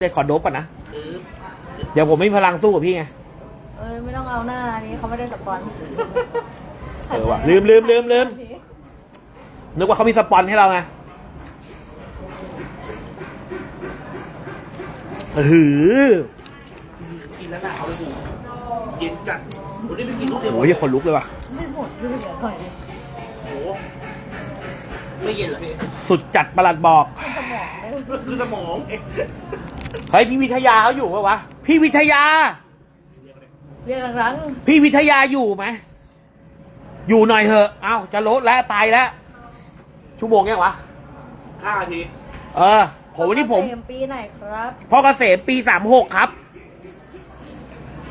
เดี๋ยวขอโดบก่อนนะ เดี๋ยวผมไม่มีพลังสู้กับพี่ไง เอ้ยไม่ต้องเอาหน้าอันนี้เขาไม่ได้สปอนเออว่ะลืมลืมลืมลืม นึกว่าเขามีสปอนให้เราไงเออกินแล้วหนาวเลยเย็นจัดวันนี้ไปกินลูกเดียวโอ้ยคนลุกเลยว่ะ ไม่หมดด้วยเดี๋ยวหน่อยโอ้โหไม่เย็นเหรอพี่ สุดจัดประหลัดบอกสมองเลย คือสมองเฮ้ยพี่วิทยาเขาอยู่ปะวะ พี่วิทยา เรียกครั้งพี่วิทยาอยู่ไหมอยู่หน่อยเหอะ เอ้าจะลดแล้วไปแล้ว ชั่วโมงยังวะ ห้านาทีเออผมวันนี้ผม เกปีไหนครับพ่อเกษมปีสามหกครับ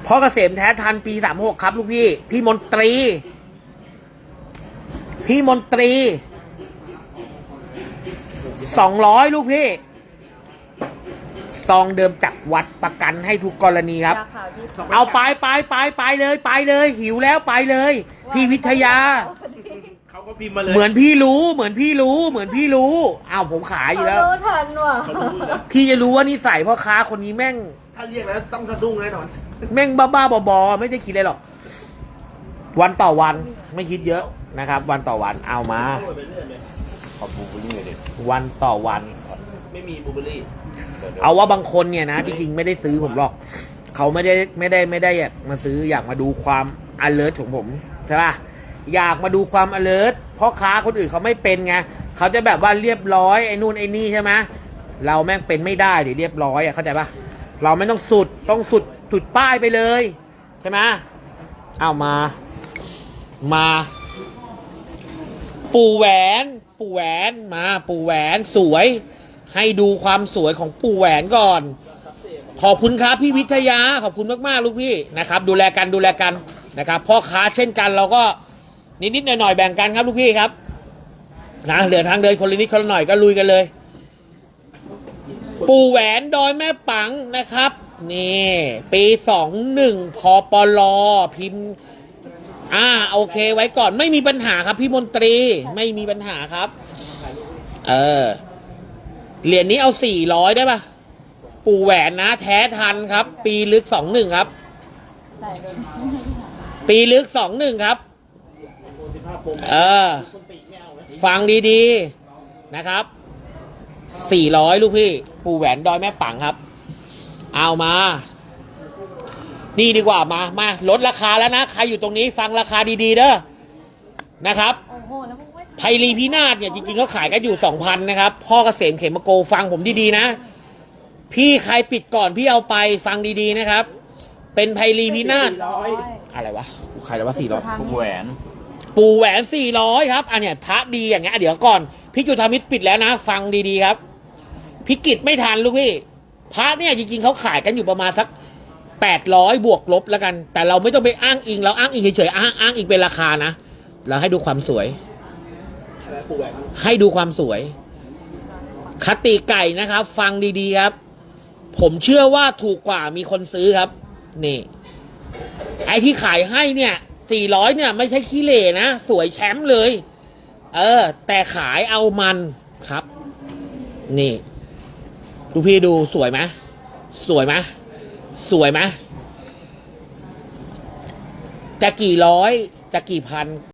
พ่อเกษมแท้ทันปีสามหกครับ ลูกพี่ พี่มนตรี พี่มนตรี สองร้อยลูกพี่ซองเดิมจากวัดประกันให้ทุกกรณีครับยาขาวที่สองเอาไปไปไปไปเลยไปเลย หิวแล้วไปเลย พี่วิทยา เขาก็พิมพ์มาเลยเหมือนพี่รู้เหมือนพี่รู้ เหมือนพี่รู้อ้าวผมขายอยู่เขาแล้ว รู้ทันว่ะเขารู้นะพี่จะรู้ว่านิสัยพ่อค้าคนนี้แม่ง ถ้าเรียกแล้วต้องสะดุ้งแน่นอนแม่งบ้าบ้าๆบอๆไม่ได้คิดเลยหรอก วันต่อวันไม่คิดเยอะนะครับ วันต่อวันเอามา พูดไปเรื่อยเลยขอบคุณนี่เลยดิวันต่อวัน ไม่มีบลูเบอร์รี่เอาว่าบางคนเนี่ยนะจริงๆไม่ได้ซื้อผมหรอก เขาไม่ได้ไม่ได้ไม่ได้อยากมาซื้ออยากมาดูความ alert ของผมใช่ปะอยากมาดูความ alert เพราะค้าคนอื่นเขาไม่เป็นไงเขาจะแบบว่าเรียบร้อยไอ้นู่นไอ้นี่ใช่ไหมเราแม่งเป็นไม่ได้เดี๋ยวเรียบร้อยอะเข้าใจปะเราไม่ต้องสุดต้องสุดสุดป้ายไปเลยใช่ไหมเอามา มา ปู่แหวน ปู่แหวนมาปู่แหวนสวย ให้ดูความสวยของปู่แหวนก่อน ขอบคุณครับพี่วิทยาขอบคุณมากๆลูกพี่นะครับ ดูแลกันดูแลกันนะครับพ่อค้าเช่นกันเราก็นิดๆหน่อยๆแบ่งกันครับลูกพี่ครับนะเหลือทางเดินคนละนิดคนละหน่อยก็ลุยกันเลย ปู่แหวนดอยแม่ปังนะครับนี่ปีสองหนึ่งพอปลอพิมพ์ อ่าโอเคไว้ก่อนไม่มีปัญหาครับพี่มนตรีไม่มีปัญหาครับ เออเหรียญนี้เอาสี่ร้อยได้ปะปู่แหวนนะ แท้ทันครับ ปีลึกสองหนึ่งครับ ปีลึกสองหนึ่งครับ เออ ฟังดีๆนะครับสี่ร้อยลูกพี่ ปู่แหวนดอยแม่ปังครับ เอามา นี่ดีกว่ามามาลดราคาแล้วนะ ใครอยู่ตรงนี้ฟังราคาดีๆเด้อนะครับโอ้โหแล้วมึงไม่ไพรีพินาศเนี่ยจริงๆเขาขายกันอยู่สองพันนะครับ พ่อเกษมเขมโกฟังผมดีๆนะ พี่ใครปิดก่อนพี่เอาไปฟังดีๆนะครับ เป็นไพรีพินาศร้อยอะไรวะใครแล้วว่าสี่ร้อยพวกแหวน ปู่แหวนสี่ร้อยครับ อันเนี้ยพระดีอย่างเงี้ยเดี๋ยวก่อนพี่จุธามิตรปิดแล้วนะ ฟังดีๆครับ พิกิจไม่ทันลูกพี่พระเนี่ยจริงๆเขาขายกันอยู่ประมาณสัก แปดร้อยบวกลบแล้วกัน แต่เราไม่ต้องไปอ้างอิง เราอ้างอิงเฉยๆอ้างอ้างอิงเป็นราคานะเราให้ดูความสวย ให้ดูความสวย คติไก่นะครับ ฟังดีๆครับ ผมเชื่อว่าถูกกว่ามีคนซื้อครับ นี่ ไอ้ที่ขายให้เนี่ยสี่ร้อยเนี่ย ไม่ใช่ขี้เหร่นะ สวยแชมป์เลย เออ แต่ขายเอามันครับ นี่ ดูพี่ดูสวยไหมสวยไหม สวยไหมจะกี่ร้อย จะกี่พัน